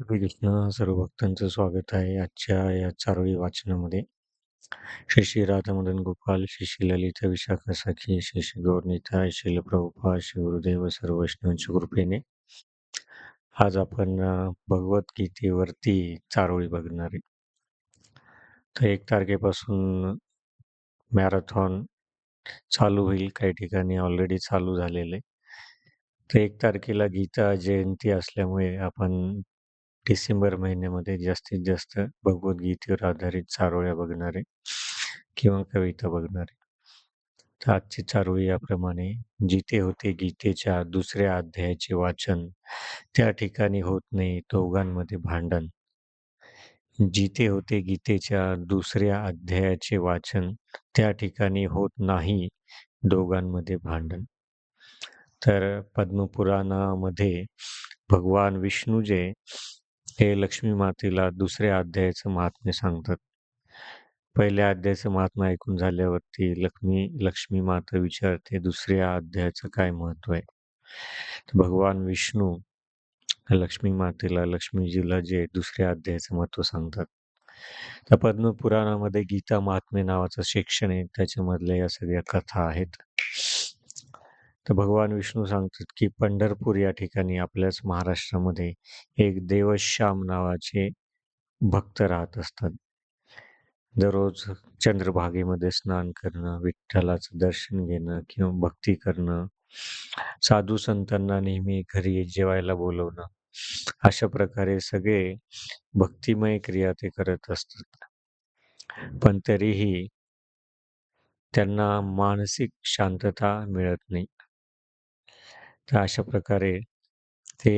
श्री कृष्ण सर्व भक्तांचं स्वागत आहे आजच्या या चारोळी वाचनामध्ये. श्री श्री गोपाल श्री श्री ललिता विशाखा सखी श्री श्री गौरनीता श्री प्रभुपा श्री गुरुदेव सर्व वैष्णवांच्या कृपेने. आज आपण भगवद्गीतेवरती चारोळी बघणार आहे. तर एक तारखेपासून मॅरेथॉन चालू होईल काही ठिकाणी ऑलरेडी चालू झालेले तर एक तारखेला गीता जयंती असल्यामुळे आपण डिसेंबर महिन्यामध्ये जास्तीत जास्त भगवद्गीतेवर आधारित चारोळ्या बघणारे किंवा कविता बघणारे. तर आजची चारोळी याप्रमाणे जिथे होते गीतेच्या दुसऱ्या अध्यायाचे वाचन त्या ठिकाणी होत नाही दोघांमध्ये भांडण. जिथे होते गीतेच्या दुसऱ्या अध्यायाचे वाचन त्या ठिकाणी होत नाही दोघांमध्ये भांडण. तर पद्मपुराणामध्ये भगवान विष्णू जे हे लक्ष्मी मातेला दुसऱ्या अध्यायाचं महात्म्य सांगतात. पहिल्या अध्यायाचं महात्म्य ऐकून झाल्यावरती लक्ष्मी लक्ष्मी माता विचारते दुसऱ्या अध्यायाचं काय महत्त्व आहे? भगवान विष्णू लक्ष्मी मातेला लक्ष्मीजीला जे दुसऱ्या अध्यायाचं महत्त्व सांगतात. तर पद्मपुराणामध्ये गीता महात्मे नावाचं शिक्षण आहे. त्याच्यामधल्या या सगळ्या कथा आहेत. तर भगवान विष्णू सांगतात की पंढरपूर या ठिकाणी आपल्याच महाराष्ट्रामध्ये एक देवश्याम नावाचे भक्त राहत असतात. दररोज चंद्रभागेमध्ये स्नान करणं विठ्ठलाचं दर्शन घेणं किंवा भक्ती करणं साधू संतांना नेहमी घरी जेवायला बोलवणं अशा प्रकारे सगळे भक्तिमय क्रिया ते करत असतात. पण तरीही त्यांना मानसिक शांतता मिळत नाही. तर अशा प्रकारे ते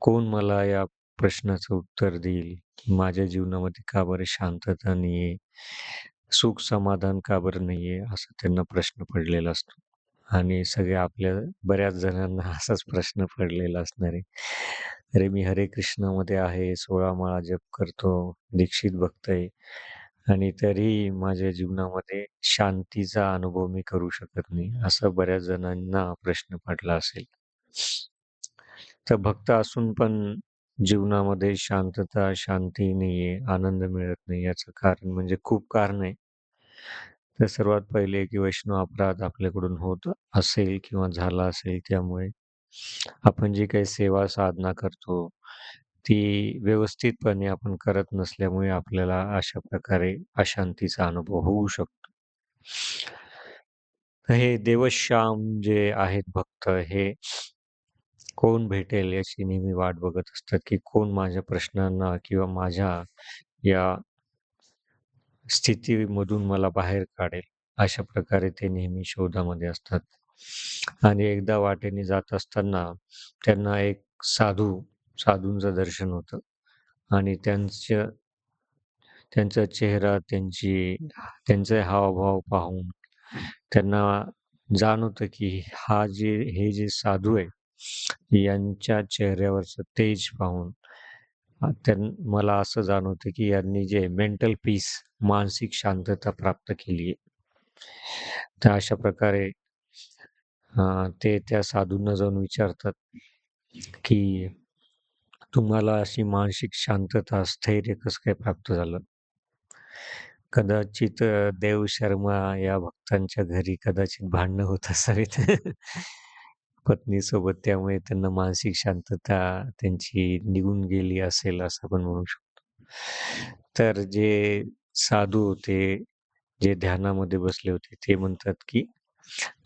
कोण मला या प्रश्नाचं उत्तर देईल? की माझ्या जीवनामध्ये का बरं शांतता नाहीये? सुख समाधान का बरं नाहीये? असा त्यांना प्रश्न पडलेला असतो. आणि सगळे आपल्या बऱ्याच जणांना असाच प्रश्न पडलेला असणार आहे. अरे मी हरे कृष्णामध्ये आहे सोळा माळा जप करतो दीक्षित भक्त आहे आणि तरीही माझ्या जीवनामध्ये शांतीचा अनुभव मी करू शकत नाही असं बऱ्याच जणांना प्रश्न पडला असेल. तर भक्त असून पण जीवनामध्ये शांतता शांती नाहीये आनंद मिळत नाही याचं कारण म्हणजे खूप कारण आहे. तर सर्वात पहिले की वैष्णव अपराध आपल्याकडून होत असेल किंवा झाला असेल त्यामुळे आपण जी काही सेवा साधना करतो ती व्यवस्थितपणे आपण करत नसल्यामुळे आपल्याला अशा प्रकारे अशांतीचा अनुभव होऊ शकतो. हे देवश्याम जे आहेत भक्त हे कोण भेटेल याची नेहमी वाट बघत असतात की कोण माझ्या प्रश्नांना किंवा माझ्या या स्थितीमधून मला बाहेर काढेल अशा प्रकारे ते नेहमी शोधामध्ये असतात. आणि एकदा वाटेने जात असताना त्यांना एक साधू साधूंचं दर्शन होतं. आणि त्यांच्या त्यांचा चेहरा त्यांची त्यांचे हावभाव पाहून त्यांना जाणवतं की हा जे हे जे साधू आहे यांच्या चेहऱ्यावरचं तेज पाहून मला असं जाणवतं की यांनी जे मेंटल पीस मानसिक शांतता प्राप्त केली आहे. तर अशा प्रकारे ते त्या साधूंना जाऊन विचारतात की तुम्हाला अशी मानसिक शांतता स्थैर्य कसं काय प्राप्त झालं? कदाचित देव शर्मा या भक्तांच्या घरी कदाचित भांडणं होत असावीत. पत्नीसोबत त्यामुळे त्यांना मानसिक शांतता त्यांची निघून गेली असेल असं आपण म्हणू शकतो. तर जे साधू होते जे ध्यानामध्ये बसले होते ते म्हणतात की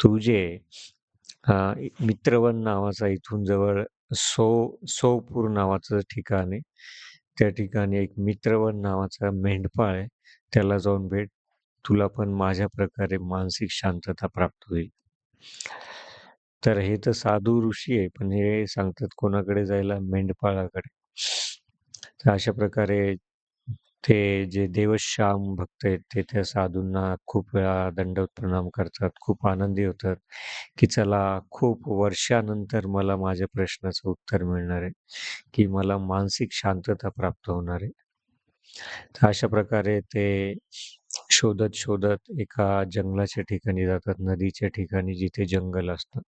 तू जे अ, मित्रवन नावाचा इथून जवळ सो सोपूर नावाचं ठिकाण आहे. त्या ठिकाणी एक मित्रवन नावाचा मेंढपाळ आहे. त्याला जाऊन भेट. तुला पण माझ्या प्रकारे मानसिक शांतता प्राप्त होईल. तर हे तर साधू ऋषी आहे पण हे सांगतात कोणाकडे जायला? मेंढपाळाकडे. तर अशा प्रकारे ते जे देवश्याम भक्त आहेत ते त्या साधूंना खूप वेळा दंडवत प्रणाम करतात खूप आनंदी होतात की चला खूप वर्षानंतर मला माझ्या प्रश्नाचं उत्तर मिळणार आहे की मला मानसिक शांतता प्राप्त होणार आहे. तर अशा प्रकारे ते शोधत शोधत एका जंगलाच्या ठिकाणी जातात नदीच्या ठिकाणी जिथे जंगल असतं.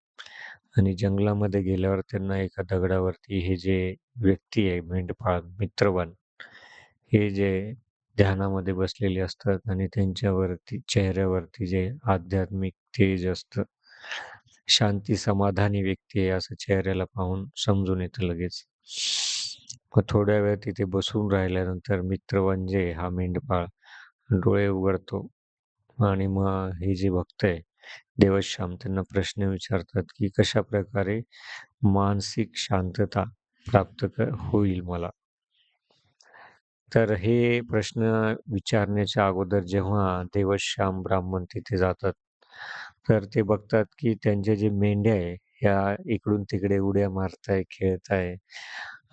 आणि जंगलामध्ये गेल्यावर त्यांना एका दगडावरती हे जे व्यक्ती आहे मेंढपाळ मित्रवन हे जे ध्यानामध्ये बसलेले असतात आणि त्यांच्यावरती चेहऱ्यावरती जे आध्यात्मिक तेज असतं शांती समाधानी व्यक्ती आहे असं चेहऱ्याला पाहून समजून येतं लगेच. मग थोड्या वेळ तिथे बसून राहिल्यानंतर मित्रवन जे हा मेंढपाळ डोळे उघडतो आणि मग हे जे भक्त आहे देवश्याम त्यांना प्रश्न विचारतात की कशा प्रकारे मानसिक शांतता प्राप्त होईल मला? तर हे प्रश्न विचारण्याच्या अगोदर जेव्हा देवश्याम ब्राह्मण तिथे जातात तर ते बघतात की त्यांच्या जे मेंढ्या आहे ह्या इकडून तिकडे उड्या मारताय खेळताय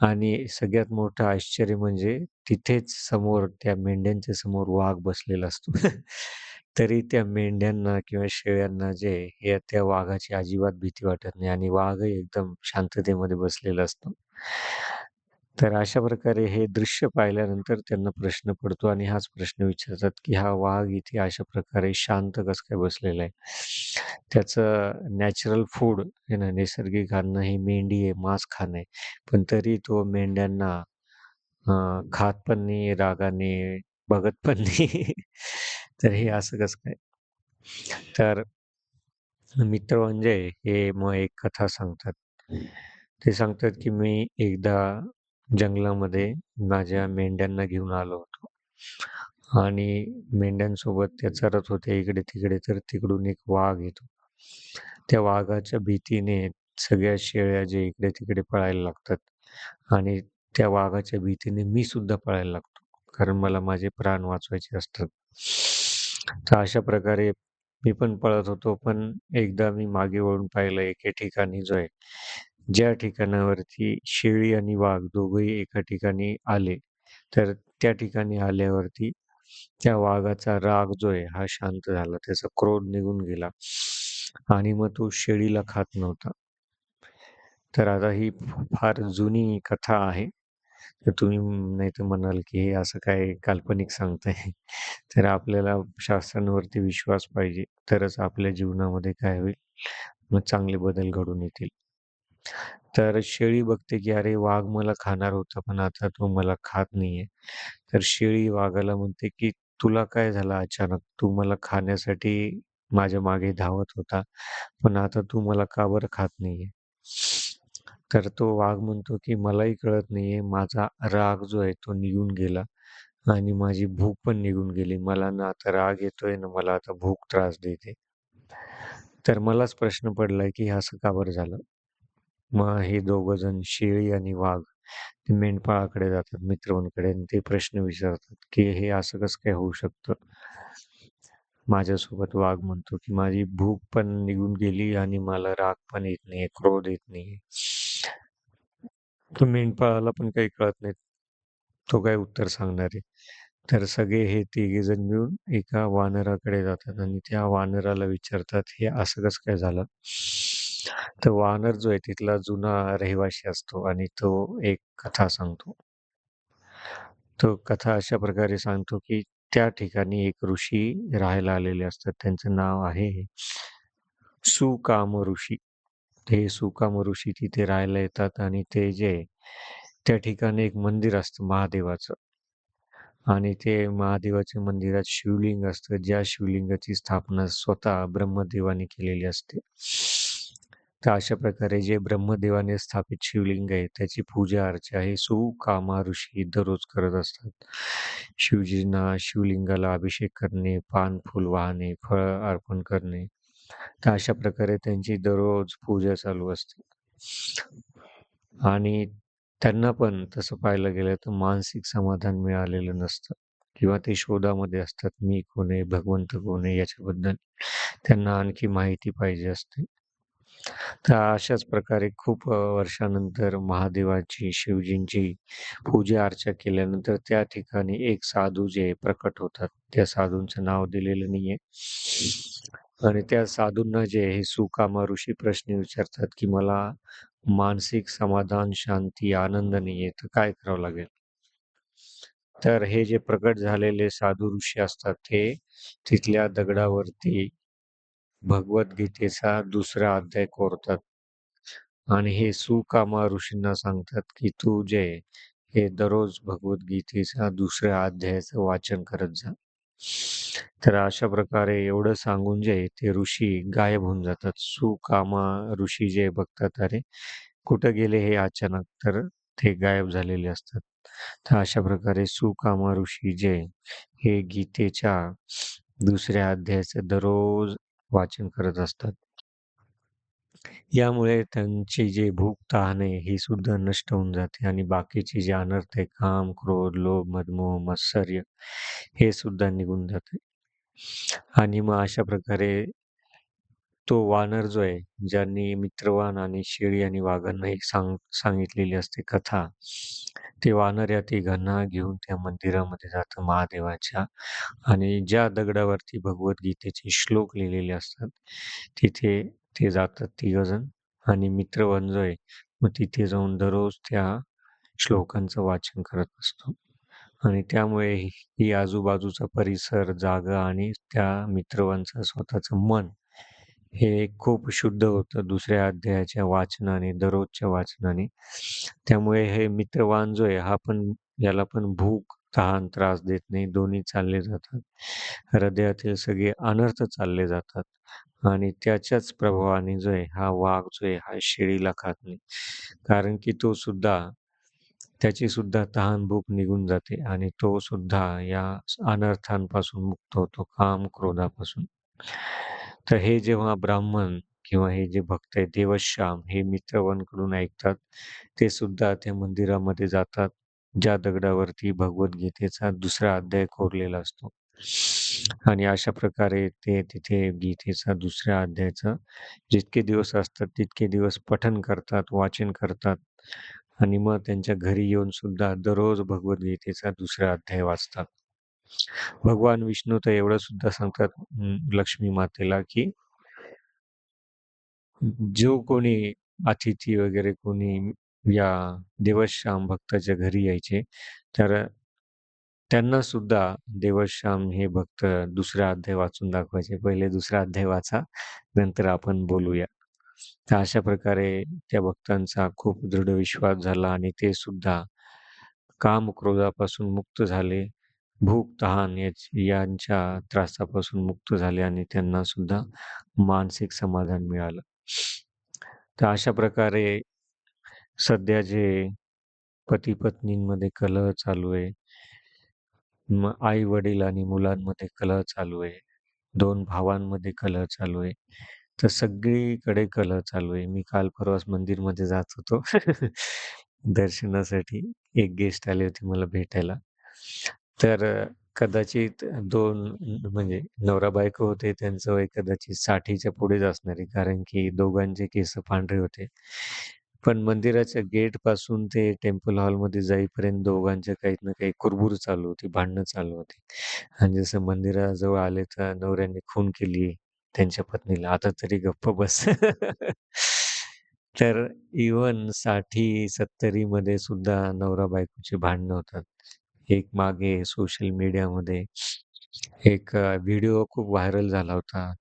आणि सगळ्यात मोठं आश्चर्य म्हणजे तिथेच समोर त्या मेंढ्यांच्या समोर वाघ बसलेला असतो. तरी त्या मेंढ्यांना किंवा शेळ्यांना जे या त्या वाघाची अजिबात भीती वाटत नाही आणि वाघही एकदम शांततेमध्ये बसलेला असतो. तर अशा प्रकारे हे दृश्य पाहिल्यानंतर त्यांना प्रश्न पडतो आणि हाच प्रश्न विचारतात की हा वाघ इथे अशा प्रकारे शांत कस काय बसलेला आहे? त्याचं नॅचरल फूड हे ना नैसर्गिक अन्न हे मेंढी आहे मांस खाणं आहे. पण तरी तो मेंढ्यांना खात पण नाही रागाने बघत पण नाही. तर हे असं कसं काय? तर मित्र म्हणजे हे मग एक कथा सांगतात. ते सांगतात की मी एकदा जंगलामध्ये माझ्या मेंढ्यांना घेऊन आलो होतो. आणि मेंढ्यांसोबत त्या चरत होते इकडे तिकडे तर तिकडून एक वाघ येतो. त्या वाघाच्या भीतीने सगळ्या शेळ्या जे इकडे तिकडे पळायला लागतात आणि त्या वाघाच्या भीतीने मी सुद्धा पळायला लागतो कारण मला माझे प्राण वाचवायचे असतात. तर अशा प्रकारे मी पण पळत होतो पण एकदा मी मागे वळून पाहिलं एके ठिकाणी जो आहे ज्या ठिकाणावरती शेळी आणि वाघ दोघंही एका ठिकाणी आले तर त्या ठिकाणी आल्यावरती त्या वाघाचा राग जो आहे हा शांत झाला. त्याचा क्रोध निघून गेला आणि मग तो शेळीला खात नव्हता. तर आता ही फार जुनी कथा आहे. तर तुम्ही नाही तर म्हणाल की हे असं काय काल्पनिक सांगताय. तर आपल्याला शास्त्रांवरती विश्वास पाहिजे. तरच आपल्या जीवनामध्ये काय होईल? मग चांगले बदल घडून येतील. तर शेळी बघते की अरे वाघ मला खाणार होता पण आता तो मला खात नाहीये. तर शेळी वाघाला म्हणते की तुला काय झालं अचानक? तू मला खाण्यासाठी माझ्या मागे धावत होता पण आता तू मला का बरं खात नाहीये? तर तो वाघ म्हणतो की मलाही कळत नाहीये. माझा राग जो आहे तो निघून गेला आणि माझी भूक पण निघून गेली. मला ना आता राग येतोय ना मला आता भूक त्रास देते. तर मलाच प्रश्न पडलाय की असं का बरं झालं? मग हे दोघ जण शेळी आणि वाघ ते मेंढपाळाकडे जातात मित्रांकडे आणि ते प्रश्न विचारतात की हे असं कसं काय होऊ शकतं? माझ्यासोबत वाघ म्हणतो की माझी भूक पण निघून गेली आणि मला राग पण येत नाही क्रोध येत नाही तो मेंढपाळाला पण काही कळत नाही. तो काय उत्तर सांगणार आहे? तर सगळे हे तिघे जण मिळून एका वानराकडे जातात आणि त्या वानराला विचारतात हे असं कसं काय झालं? तर वानर जो आहे तिथला जुना रहिवाशी असतो आणि तो एक कथा सांगतो. तो कथा अशा प्रकारे सांगतो की त्या ठिकाणी एक ऋषी राहायला आलेले असतात. त्यांचं नाव आहे सुकाम ऋषी. हे सुकाम ऋषी तिथे राहायला येतात आणि ते जे त्या ठिकाणी एक मंदिर असतं महादेवाचं. आणि ते महादेवाच्या मंदिरात शिवलिंग असतं. ज्या शिवलिंगाची स्थापना स्वतः ब्रह्मदेवाने केलेली असते. तर अशा प्रकारे जे ब्रह्मदेवाने स्थापित शिवलिंग आहे त्याची पूजा अर्चा हे सुकामा ऋषी दररोज करत असतात. शिवजींना शिवलिंगाला अभिषेक करणे पान फुल वाहणे फळ अर्पण करणे. तर अशा प्रकारे त्यांची दररोज पूजा चालू असते. आणि त्यांना पण तसं पाहायला गेलं तर मानसिक समाधान मिळालेलं नसतं किंवा ते शोधामध्ये असतात मी कोण आहे भगवंत कोण आहे याच्याबद्दल त्यांना आणखी माहिती पाहिजे असते. तर अशाच प्रकारे खूप वर्षानंतर महादेवाची शिवजींची पूजा अर्चा केल्यानंतर त्या ठिकाणी एक साधू जे प्रकट होतात. त्या साधूंचं नाव दिलेलं नाहीये. आणि त्या साधूंना जे हे सुकामा ऋषी प्रश्न विचारतात की मला मानसिक समाधान शांती आनंद नाहीये तर काय करावं लागेल? तर हे जे प्रकट झालेले साधू ऋषी असतात ते तिथल्या दगडावरती भगवद्गीतेचा दुसरा अध्याय कोरतात. आणि हे सुकामा ऋषींना सांगतात की तू जे हे दररोज भगवद्गीतेचा दुसऱ्या अध्यायाचं वाचन करत जा. तर अशा प्रकारे एवढं सांगून जे ते ऋषी गायब होऊन जातात. सुकामा ऋषी जे बघतात अरे कुठं गेले हे अचानक? तर ते गायब झालेले असतात. तर अशा प्रकारे सुकामा ऋषी जे हे गीतेच्या दुसऱ्या अध्यायाचं दररोज वाचन करत असतात. यामुळे त्यांची जी भूक तहान आहे ही सुद्धा नष्ट होऊन जाते आणि बाकीचे जे अनर्थ आहे काम क्रोध लोभ मदमोह मत्सर्य हे सुद्धा निघून जाते. आणि मग अशा प्रकारे तो वानर जो आहे ज्यांनी मित्रवान आणि शेळी आणि वाघांना एक सांग सांगितलेली असते कथा ते वानर या तिघांना घेऊन त्या मंदिरामध्ये जातं महादेवाच्या. आणि ज्या दगडावरती भगवद्गीतेचे श्लोक लिहिलेले असतात तिथे ते जातात तिघजण. आणि मित्रवान जो आहे मग तिथे जाऊन दररोज त्या श्लोकांचं वाचन करत असतो. आणि त्यामुळे ही आजूबाजूचा परिसर जागा आणि त्या मित्रवांचं स्वतःचं मन हे खूप शुद्ध होतं दुसऱ्या अध्यायाच्या वाचनाने दररोजच्या वाचनाने. त्यामुळे हे मित्रवान जो आहे हा पण याला पण भूक तहान त्रास देत नाही. दोन्ही चालले जातात. हृदयातील सगळे अनर्थ चालले जातात. आणि त्याच्याच प्रभावाने जो आहे हा वाघ जो आहे हा शेळीला खात नाही. कारण की तो सुद्धा त्याची सुद्धा तहान भूक निघून जाते आणि तो सुद्धा या अनर्थांपासून मुक्त होतो काम क्रोधापासून. तर हे जेव्हा ब्राह्मण किंवा हे जे भक्त आहे देवश्याम हे मित्रवांकडून ऐकतात ते सुद्धा त्या मंदिरामध्ये जातात ज्या दगडावरती भगवद्गीतेचा दुसरा अध्याय कोरलेला असतो. आणि अशा प्रकारे ते तिथे गीतेचा दुसऱ्या अध्यायाचा जितके दिवस असतात तितके दिवस पठन करतात वाचन करतात. आणि मग त्यांच्या घरी येऊन सुद्धा दररोज भगवद्गीतेचा दुसरा अध्याय वाचतात. भगवान विष्णू तर एवढं सुद्धा सांगतात लक्ष्मी मातेला की जो कोणी अतिथी वगैरे कोणी या देवश्याम भक्ताच्या घरी यायचे तर त्यांना सुद्धा देवश्याम हे भक्त दुसरा अध्याय वाचून दाखवायचे. पहिले दुसरा अध्याय वाचा नंतर आपण बोलूया. तर अशा प्रकारे त्या भक्तांचा खूप दृढ विश्वास झाला आणि ते सुद्धा काम क्रोधापासून मुक्त झाले. भूक तहान यांच्या त्रासापासून मुक्त झाले आणि त्यांना सुद्धा मानसिक समाधान मिळालं. तर अशा प्रकारे सध्या जे पती पत्नींमध्ये कलह चालू आहे आई वडील आणि मुलांमध्ये कलह चालू आहे दोन भावांमध्ये कलह चालू आहे तर सगळीकडे कलह चालू आहे. मी काल परवाच मंदिरमध्ये जात होतो. दर्शनासाठी एक गेस्ट आले होते मला भेटायला. तर कदाचित दोन म्हणजे नवरा बायको होते त्यांचं वय कदाचित साठीच्या पुढेच असणारे कारण की दोघांचे केस पांढरे होते. पण मंदिराच्या गेटपासून ते टेम्पल हॉलमध्ये जाईपर्यंत दोघांच्या काही ना काही कुरबुर चालू होती भांडणं चालू होती. आणि जसं मंदिराजवळ आले तर नवऱ्याने खून केली त्यांच्या पत्नीला. आता तरी गप्प बस. तर इवनसाठी सत्तरी मध्ये सुद्धा नवरा बायकोची भांडणं होतात. एक मागे सोशल मीडियामध्ये एक व्हिडिओ खूप व्हायरल झाला होता.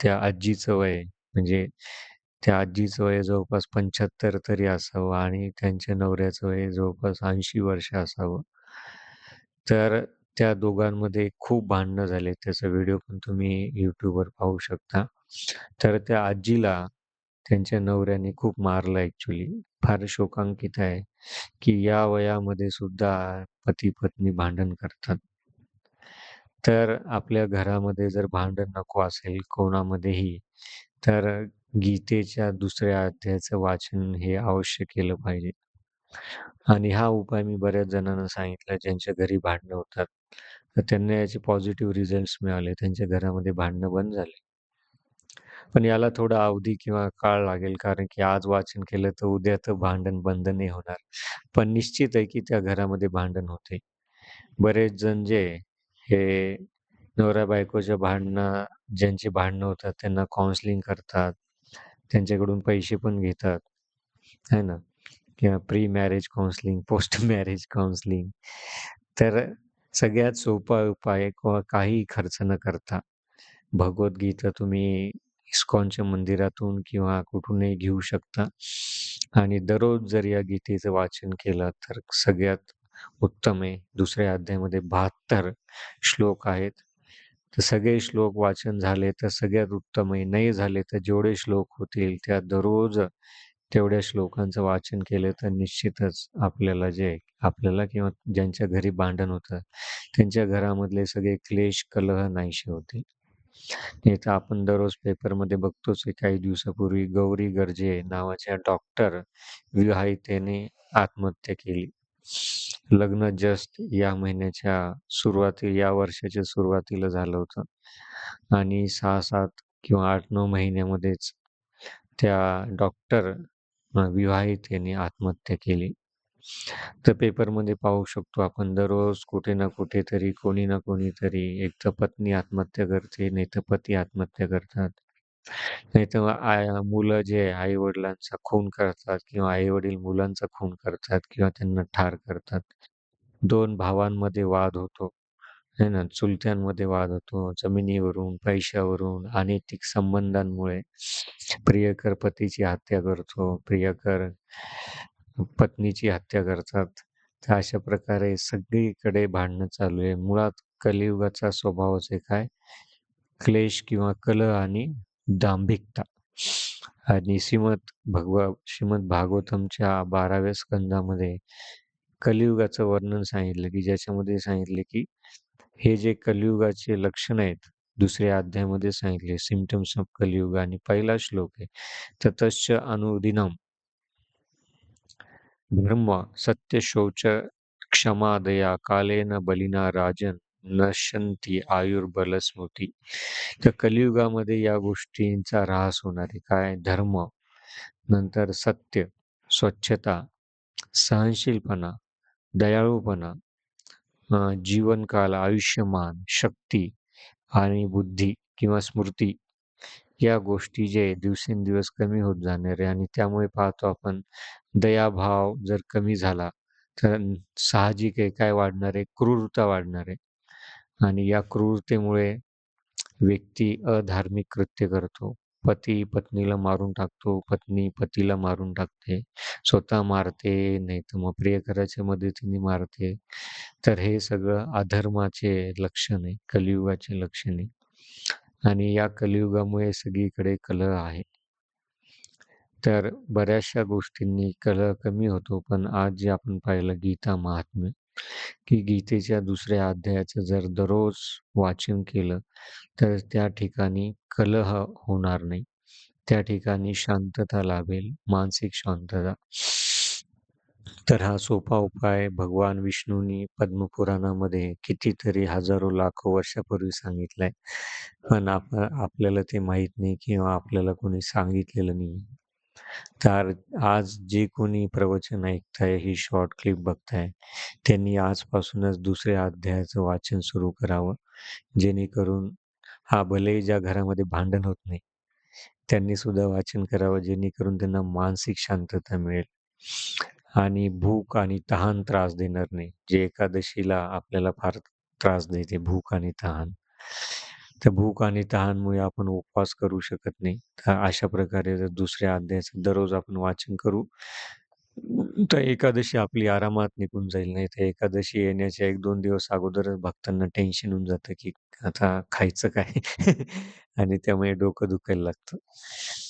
त्या आजीचं वय म्हणजे त्या आजीचं वय जवळपास पंच्याहत्तर तरी असावं आणि त्यांच्या नवऱ्याचं वय जवळपास ऐंशी वर्ष असावं. तर त्या दोघांमध्ये खूप भांडणं झाले. त्याचा व्हिडिओ पण तुम्ही युट्यूबवर पाहू शकता. तर त्या आजीला त्यांच्या नवऱ्याने खूप मारलं ऍक्च्युली फार शोकांकित आहे की या वयामध्ये सुद्धा पती पत्नी भांडण करतात. तर आपल्या घरामध्ये जर भांडण नको असेल कोणामध्येही तर गीतेच्या दुसऱ्या अध्यायाचं वाचन हे अवश्य केलं पाहिजे. आणि हा उपाय मी बऱ्याच जणांना सांगितला ज्यांच्या घरी भांडणं होतात. तर त्यांना याचे पॉझिटिव्ह रिझल्ट मिळाले. त्यांच्या घरामध्ये भांडणं बंद झाले. पण याला थोडा अवधी किंवा काळ लागेल कारण की आज वाचन केलं तर उद्या तर भांडण बंद नाही होणार. पण निश्चित आहे की त्या घरामध्ये भांडण होते. बरेच जण जे हे नवरा बायकोच्या भांडणं ज्यांची भांडणं होतात त्यांना काउन्सिलिंग करतात त्यांच्याकडून पैसे पण घेतात है ना? किंवा pre marriage counselling post marriage counselling तर सगळ्यात सोपा उपाय किंवा काही खर्च न करता भगवद्गीता तुम्ही इस्कॉनच्या मंदिरातून किंवा कुठूनही घेऊ शकता. आणि दररोज जर या गीतेचं वाचन केलं तर सगळ्यात उत्तम आहे. दुसऱ्या अध्यायामध्ये बहात्तर श्लोक आहेत. तर सगळे श्लोक वाचन झाले तर सगळ्यात उत्तम आहे. नाही झाले तर जेवढे श्लोक होतील त्या दररोज तेवढ्या श्लोकांचं वाचन केलं तर निश्चितच आपल्याला जे आपल्याला किंवा ज्यांच्या घरी भांडण होतं त्यांच्या घरामधले सगळे क्लेश कलह नाहीशे होतील. नाही तर आपण दररोज पेपरमध्ये बघतोच आहे काही दिवसापूर्वी गौरी गर्जे नावाच्या डॉक्टर विवाहितेने आत्महत्या केली. लग्न जस्ट या महिन्याच्या सुरुवाती या वर्षाच्या सुरुवातीला झालं होतं. आणि सहा सात किंवा आठ नऊ महिन्यामध्येच त्या डॉक्टर विवाहितेने आत्महत्या केली. तर पेपरमध्ये पाहू शकतो आपण दररोज कुठे ना कुठेतरी कोणी ना कोणीतरी एक तर पत्नी आत्महत्या करते नाही तर पती आत्महत्या करतात. नाही तर आय मुलं जे आई वडिलांचा खून करतात किंवा आई वडील मुलांचा खून करतात किंवा त्यांना ठार करतात. दोन भावांमध्ये वाद होतो आहे ना? चुलत्यांमध्ये वाद होतो जमिनीवरून पैशावरून अनैतिक संबंधांमुळे. प्रियकर पतीची हत्या करतो प्रियकर पत्नीची हत्या करतात. तर अशा प्रकारे सगळीकडे भांडणं चालू आहे. मुळात कलियुगाचा स्वभावच आहे. काय क्लेश किंवा कलह आणि दांभिकता. आणि श्रीमद भगवा श्रीमद भागवतमच्या बाराव्या स्कंदामध्ये कलियुगाचं वर्णन सांगितलं की ज्याच्यामध्ये सांगितले की हे जे कलियुगाचे लक्षण आहेत दुसऱ्या अध्यायामध्ये सांगितले सिमटम्स ऑफ कलियुग आणि पहिला श्लोक आहे. ततश्च अनुदिनम. धर्म सत्य शौच क्षमा दया कालेन बलिना राजन नशंती आयुर्बल स्मृती तर कलियुगामध्ये या गोष्टींचा ऱ्हास होणार आहे. काय? धर्म नंतर सत्य स्वच्छता सहनशीलपणा दयाळूपणा जीवनकाल आयुष्यमान शक्ती आणि बुद्धी किंवा स्मृती. या गोष्टी जे दिवसेंदिवस कमी होत जाणार आहे आणि त्यामुळे पाहतो आपण दयाभाव जर कमी झाला तर साहजिक आहे काय वाढणार आहे? क्रूरता वाढणार आहे. आणि या क्रूरतेमुळे व्यक्ती अधार्मिक कृत्य करतो. पती पत्नीला मारून टाकतो पत्नी पतीला मारून टाकते. स्वतः मारते नाही तर मग प्रियकराच्या मदतीने मारते. तर हे सगळं अधर्माचे लक्षण आहे कलियुगाचे लक्षण आहे. आणि या कलियुगामुळे सगळीकडे कलह आहे. तर बऱ्याचशा गोष्टींनी कलह कमी होतो पण आज जे आपण पाहिलं गीता महात्म्य की गीतेच्या दुसऱ्या अध्यायाचं जर दररोज वाचन केलं तर त्या ठिकाणी कलह होणार नाही. त्या ठिकाणी शांतता लाभेल मानसिक शांतता. तर हा सोपा उपाय भगवान विष्णूंनी पद्मपुराणामध्ये कितीतरी हजारो लाखो वर्षापूर्वी सांगितलाय. पण आप आपल्याला ते माहीत नाही किंवा आपल्याला कोणी सांगितलेलं नाही तर आज जे कोणी प्रवचन ऐकताय ही शॉर्ट क्लिप बघताय त्यांनी आजपासूनच दुसऱ्या अध्यायाचं वाचन सुरू करावं. जेणेकरून हा भलेही ज्या घरामध्ये भांडण होत नाही त्यांनी सुद्धा वाचन करावं जेणेकरून त्यांना मानसिक शांतता मिळेल. आणि भूक आणि तहान त्रास देणार नाही. जे एकादशीला आपल्याला फार त्रास देते भूक आणि तहान. तर भूक आणि तहानमुळे आपण उपवास करू शकत नाही. तर अशा प्रकारे जर दुसऱ्या अध्यायाचं दररोज आपण वाचन करू तर एकादशी आपली आरामात निघून जाईल नाही तर एकादशी येण्याच्या एक दोन दिवस अगोदरच भक्तांना टेन्शन होऊन जातं की आता खायचं काय? आणि त्यामुळे डोकं दुखायला लागतं.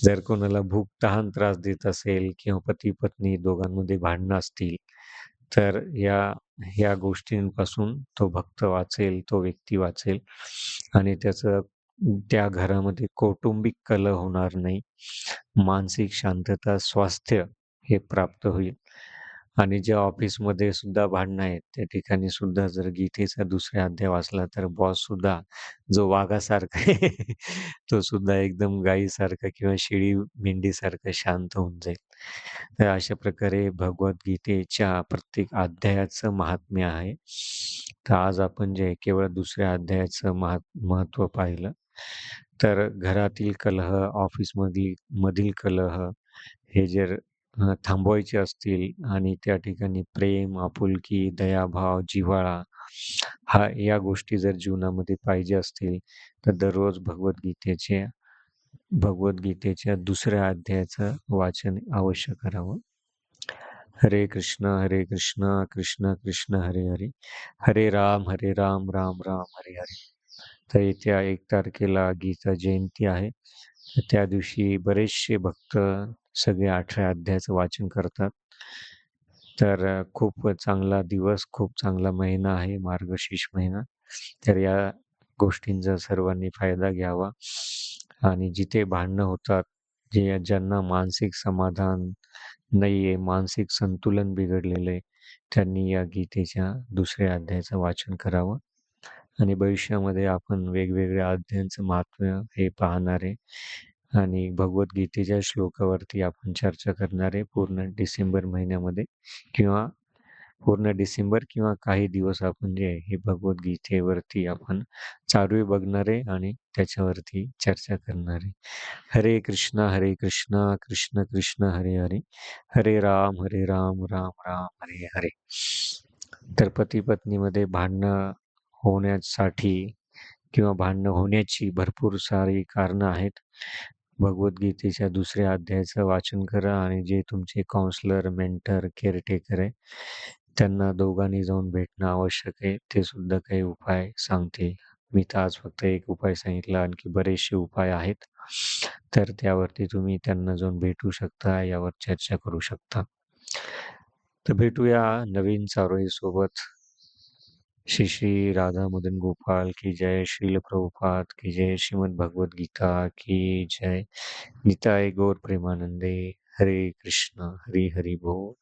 जर कोणाला भूक तहान त्रास देत असेल किंवा पती पत्नी दोघांमध्ये भांडणं असतील तर या ह्या गोष्टींपासून तो भक्त वाचेल तो व्यक्ती वाचेल आणि त्याचं त्या घरामध्ये कौटुंबिक कलह होणार नाही. मानसिक शांतता स्वास्थ्य हे प्राप्त होईल. आणि जे ऑफिसमध्ये सुद्धा भांडणं आहेत त्या ठिकाणी सुद्धा जर गीतेचा दुसरा अध्याय वाचला तर बॉस सुद्धा जो वाघासारखा आहे तो सुद्धा एकदम गायीसारखा किंवा शेळी मेंढीसारखा शांत होऊन जाईल. तर अशा प्रकारे भगवद्गीतेच्या प्रत्येक अध्यायाचं महात्म्य आहे. तर आज आपण जे केवळ दुसऱ्या अध्यायाचं महा महत्त्व पाहिलं. तर घरातील कलह ऑफिसमधील मधील कलह हे जर थांबवायचे असतील आणि त्या ठिकाणी प्रेम आपुलकी दयाभाव जिव्हाळा हा या गोष्टी जर जीवनामध्ये पाहिजे असतील तर दररोज भगवद्गीतेचे भगवद्गीतेच्या दुसऱ्या अध्यायाचं वाचन अवश्य करावं. हरे कृष्ण हरे कृष्ण कृष्ण कृष्ण हरे हरे. हरे राम हरे राम राम राम हरे हरे. तर येत्या एक तारखेला गीता जयंती आहे. त्या दिवशी बरेचसे भक्त सगळे अठरा अध्यायाचं वाचन करतात. तर खूप चांगला दिवस खूप चांगला महिना आहे मार्गशीर्ष महिना. तर या गोष्टींचा सर्वांनी फायदा घ्यावा. आणि जिथे भांडणं होतात जे ज्यांना मानसिक समाधान नाही आहे मानसिक संतुलन बिघडलेलं आहे त्यांनी या गीतेच्या दुसऱ्या अध्यायाचं वाचन करावं. आणि भविष्यामध्ये आपण वेगवेगळ्या अध्यायांचं महत्त्व हे पाहणार आहे. आणि भगवद्गीतेच्या श्लोकावरती आपण चर्चा करणार आहे पूर्ण डिसेंबर महिन्यामध्ये किंवा पूर्ण डिसेंबर किंवा काही दिवस आपण जे आहे हे भगवद्गीतेवरती आपण चालू बघणार आहे आणि त्याच्यावरती चर्चा करणार आहे. हरे कृष्ण हरे कृष्ण कृष्ण कृष्ण हरे हरे. हरे राम हरे राम राम राम हरे हरे. तर पती पत्नीमध्ये भांडणं होण्यासाठी किंवा भांडणं होण्याची भरपूर सारी कारणं आहेत. भगवद्गीतेच्या दुसऱ्या अध्यायाचं वाचन करा आणि जे तुमचे काउन्सलर मेंटर केअरटेकर आहे त्यांना दोघांनी जाऊन भेटणं आवश्यक आहे. ते सुद्धा काही उपाय सांगते मी तर आज फक्त एक उपाय सांगितला आणखी बरेचसे उपाय आहेत. तर त्यावरती तुम्ही त्यांना जाऊन भेटू शकता यावर चर्चा करू शकता. तर भेटूया नवीन चारोळी सोबत श्री श्री राधा मदन गोपाल की जय, श्रील प्रभुपाद की जय, श्रीमद भगवद गीता की जय। गीता गौर प्रेमानंदे, हरे कृष्णा, हरी हरि बोल।